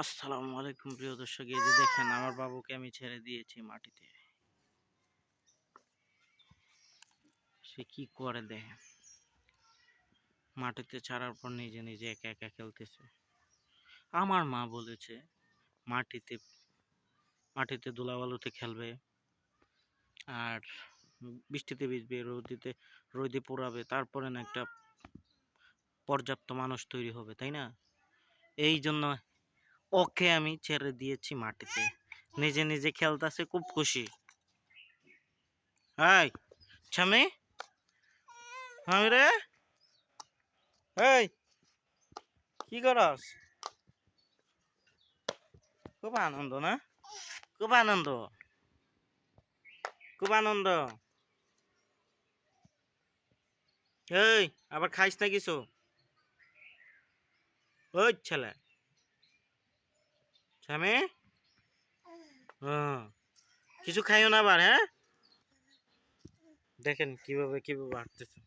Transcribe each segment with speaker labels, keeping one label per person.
Speaker 1: আসসালামু আলাইকুম প্রিয় দর্শক, এই যে দেখেন আমার বাবুকে আমি ছেড়ে দিয়েছি মাটিতে। সে কি করে দেখেন? মাটিতে ছাড়ার পর নিজে নিজে একা একা খেলতেছে। আমার মা বলেছে, মাটিতে মাটিতে ধুলাবালুতে খেলবে আর বৃষ্টিতে ভিজবে, রোদিতে, রোদে পোড়াবে, তারপরে না একটা পর্যাপ্ত মানুষ তৈরি হবে, তাই না? এই জন্য ওকে আমি ছেড়ে দিয়েছি মাটিতে। নিজে নিজে খেলতেছে, খুব খুশি। হাই আমি রে? এই, কি করস? খুব আনন্দ না? খুব আনন্দ? খুব আনন্দ? এই, আবার খাইস না কিছু? ওই ছেলে। স্বামী? হ্যাঁ। কিছু খাইও না আবার হ্যাঁ? দেখেন কীভাবে কীভাবে হাঁটতেছে।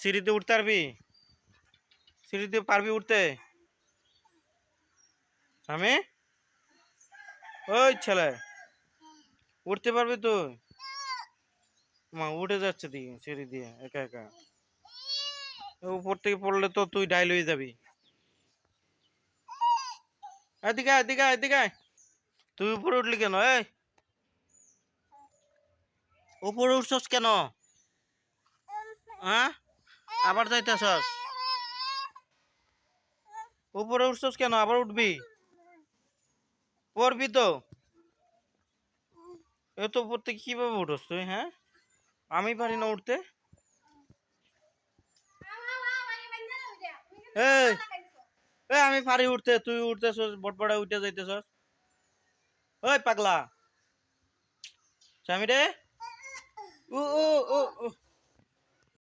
Speaker 1: সিঁড়িতে উঠতে পারবি? সিঁড়িতে পারবি উঠতে? স্বামী? ওই ছেলে, উঠতে পারবি তুই? মা, উঠে যাচ্ছে দিকে সিঁড়ি দিয়ে, একা একা। উপর থেকে পড়লে তো তুই ডাইল হয়ে যাবি। এদিকে এদিকে এদিকে তুই উপরে উঠলি কেন? উপরে উঠছস কেন? হ্যাঁ আবার যাইতেছস? উপরে উঠছস কেন? আবার উঠবি? পড়বি তো। এত উপর থেকে কীভাবে উঠস তুই হ্যাঁ? আমি পারি না উঠতে। এই এ আমি পারি উঠতে তুই উঠতেছস বটবড়া উঠে যাইতেছস। ওই পাগলা। স্বামী রে? ও ও ও ও